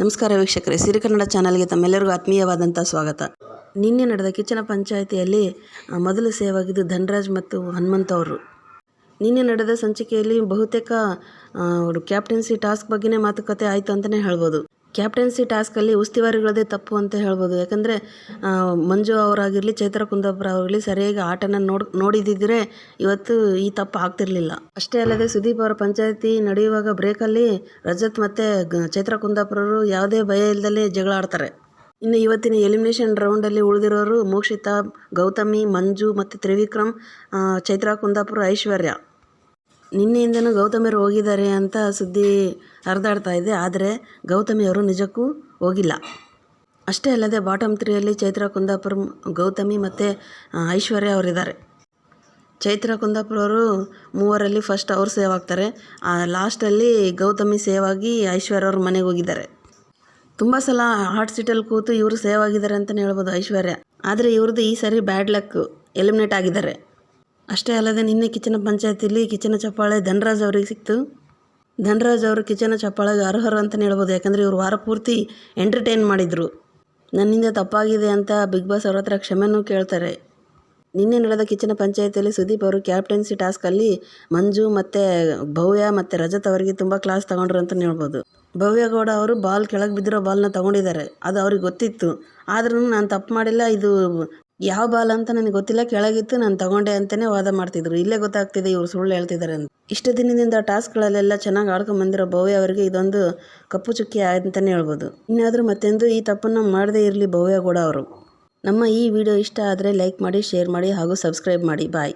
ನಮಸ್ಕಾರ ವೀಕ್ಷಕರೇ. ಸಿರಿ ಕನ್ನಡ ಚಾನಲ್ಗೆ ತಮ್ಮೆಲ್ಲರಿಗೂ ಆತ್ಮೀಯವಾದಂಥ ಸ್ವಾಗತ. ನಿನ್ನೆ ನಡೆದ ಕಿಚ್ಚನ ಪಂಚಾಯಿತಿಯಲ್ಲಿ ಮೊದಲು ಸೇವಾಗಿದ್ದು ಧನರಾಜ್ ಮತ್ತು ಹನುಮಂತ ಅವರು. ನಿನ್ನೆ ನಡೆದ ಸಂಚಿಕೆಯಲ್ಲಿ ಬಹುತೇಕ ಕ್ಯಾಪ್ಟನ್ಸಿ ಟಾಸ್ಕ್ ಬಗ್ಗೆನೇ ಮಾತುಕತೆ ಆಯಿತು ಅಂತಲೇ ಹೇಳ್ಬೋದು. ಕ್ಯಾಪ್ಟನ್ಸಿ ಟಾಸ್ಕಲ್ಲಿ ಉಸ್ತುವಾರಿಗಳದೇ ತಪ್ಪು ಅಂತ ಹೇಳ್ಬೋದು. ಯಾಕಂದರೆ ಮಂಜು ಅವರಾಗಿರಲಿ, ಚೈತ್ರ ಕುಂದಾಪುರ ಆಗಿರಲಿ ಸರಿಯಾಗಿ ಆಟನ ನೋಡ್ ನೋಡಿದಿದ್ದರೆ ಇವತ್ತು ಈ ತಪ್ಪು ಆಗ್ತಿರಲಿಲ್ಲ. ಅಷ್ಟೇ ಅಲ್ಲದೆ ಸುದೀಪ್ ಅವರ ಪಂಚಾಯತಿ ನಡೆಯುವಾಗ ಬ್ರೇಕಲ್ಲಿ ರಜತ್ ಮತ್ತು ಚೈತ್ರ ಕುಂದಾಪುರರು ಯಾವುದೇ ಭಯ ಇಲ್ಲದಲೇ ಜಗಳ ಆಡ್ತಾರೆ. ಇನ್ನು ಇವತ್ತಿನ ಎಲಿಮಿನೇಷನ್ ರೌಂಡಲ್ಲಿ ಉಳಿದಿರೋರು ಮೋಕ್ಷಿತಾ, ಗೌತಮಿ, ಮಂಜು ಮತ್ತು ತ್ರಿವಿಕ್ರಮ್ ಚೈತ್ರ ಕುಂದಾಪುರ ಐಶ್ವರ್ಯ. ನಿನ್ನೆಯಿಂದನೂ ಗೌತಮಿಯವರು ಹೋಗಿದ್ದಾರೆ ಅಂತ ಸುದ್ದಿ ಹರಿದಾಡ್ತಾ ಇದೆ. ಆದರೆ ಗೌತಮಿಯವರು ನಿಜಕ್ಕೂ ಹೋಗಿಲ್ಲ. ಅಷ್ಟೇ ಅಲ್ಲದೆ ಬಾಟಮ್ ತ್ರೀಯಲ್ಲಿ ಚೈತ್ರ, ಕುಂದಾಪುರ, ಗೌತಮಿ ಮತ್ತು ಐಶ್ವರ್ಯ ಅವರಿದ್ದಾರೆ. ಚೈತ್ರ ಕುಂದಾಪುರ ಅವರು ಮೂವರಲ್ಲಿ ಫಸ್ಟ್ ಅವ್ರು ಸೇವ್ ಆಗ್ತಾರೆ. ಲಾಸ್ಟಲ್ಲಿ ಗೌತಮಿ ಸೇವ್ ಆಗಿ ಐಶ್ವರ್ಯ ಅವ್ರ ಮನೆಗೆ ಹೋಗಿದ್ದಾರೆ. ತುಂಬ ಸಲ ಹಾಟ್ ಸೀಟಲ್ಲಿ ಕೂತು ಇವರು ಸೇವ್ ಆಗಿದ್ದಾರೆ ಅಂತಲೇ ಹೇಳ್ಬೋದು ಐಶ್ವರ್ಯ. ಆದರೆ ಇವ್ರದ್ದು ಈ ಸರಿ ಬ್ಯಾಡ್ ಲಕ್ ಎಲಿಮಿನೇಟ್ ಆಗಿದ್ದಾರೆ. ಅಷ್ಟೇ ಅಲ್ಲದೆ ನಿನ್ನೆ ಕಿಚನ ಪಂಚಾಯತಿಲಿ ಕಿಚನ ಚಪ್ಪಾಳೆ ಧನರಾಜ್ ಅವರಿಗೆ ಸಿಕ್ತು. ಧನರಾಜ್ ಅವರು ಕಿಚನ ಚಪ್ಪಾಳೆಗೆ ಅರ್ಹರು ಅಂತಲೇ ಹೇಳ್ಬೋದು. ಯಾಕಂದರೆ ಇವರು ವಾರ ಪೂರ್ತಿ ಎಂಟರ್ಟೈನ್ ಮಾಡಿದರು. ನನ್ನಿಂದ ತಪ್ಪಾಗಿದೆ ಅಂತ ಬಿಗ್ ಬಾಸ್ ಅವ್ರ ಹತ್ರ ಕ್ಷಮೆನೂ ಕೇಳ್ತಾರೆ. ನಿನ್ನೆ ನಡೆದ ಕಿಚನ ಪಂಚಾಯತಿಯಲ್ಲಿ ಸುದೀಪ್ ಅವರು ಕ್ಯಾಪ್ಟನ್ಸಿ ಟಾಸ್ಕಲ್ಲಿ ಮಂಜು ಮತ್ತು ಭವ್ಯ ಮತ್ತು ರಜತ್ ಅವರಿಗೆ ತುಂಬ ಕ್ಲಾಸ್ ತಗೊಂಡ್ರು ಅಂತಲೇ ಹೇಳ್ಬೋದು. ಭವ್ಯಗೌಡ ಅವರು ಬಾಲ್ ಕೆಳಗೆ ಬಿದ್ದಿರೋ ಬಾಲ್ನ ತಗೊಂಡಿದ್ದಾರೆ. ಅದು ಅವ್ರಿಗೆ ಗೊತ್ತಿತ್ತು. ಆದ್ರೂ ನಾನು ತಪ್ಪು ಮಾಡಿಲ್ಲ. ಇದು ಯಾವ ಬಾಲ್ ಅಂತ ನನಗೆ ಗೊತ್ತಿಲ್ಲ, ಕೆಳಗಿತ್ತು, ನಾನು ತಗೊಂಡೆ ಅಂತಲೇ ವಾದ ಮಾಡ್ತಿದ್ರು. ಇಲ್ಲೇ ಗೊತ್ತಾಗ್ತಿದೆ, ಇವರು ಸುಳ್ಳು ಹೇಳ್ತಿದ್ದಾರೆ ಅಂತ. ಇಷ್ಟು ದಿನದಿಂದ ಟಾಸ್ಕ್ಗಳಲ್ಲೆಲ್ಲ ಚೆನ್ನಾಗಿ ಆಡ್ಕೊಂಡು ಬಂದಿರೋ ಭವ್ಯ ಅವರಿಗೆ ಇದೊಂದು ಕಪ್ಪು ಚುಕ್ಕಿ ಅಂತಲೇ ಹೇಳ್ಬೋದು. ಇನ್ನಾದರೂ ಮತ್ತೆಂದು ಈ ತಪ್ಪನ್ನು ಮಾಡದೇ ಇರಲಿ ಭವ್ಯ ಕೂಡ ಅವರು. ನಮ್ಮ ಈ ವಿಡಿಯೋ ಇಷ್ಟ ಆದರೆ ಲೈಕ್ ಮಾಡಿ, ಶೇರ್ ಮಾಡಿ ಹಾಗೂ ಸಬ್ಸ್ಕ್ರೈಬ್ ಮಾಡಿ. ಬಾಯ್.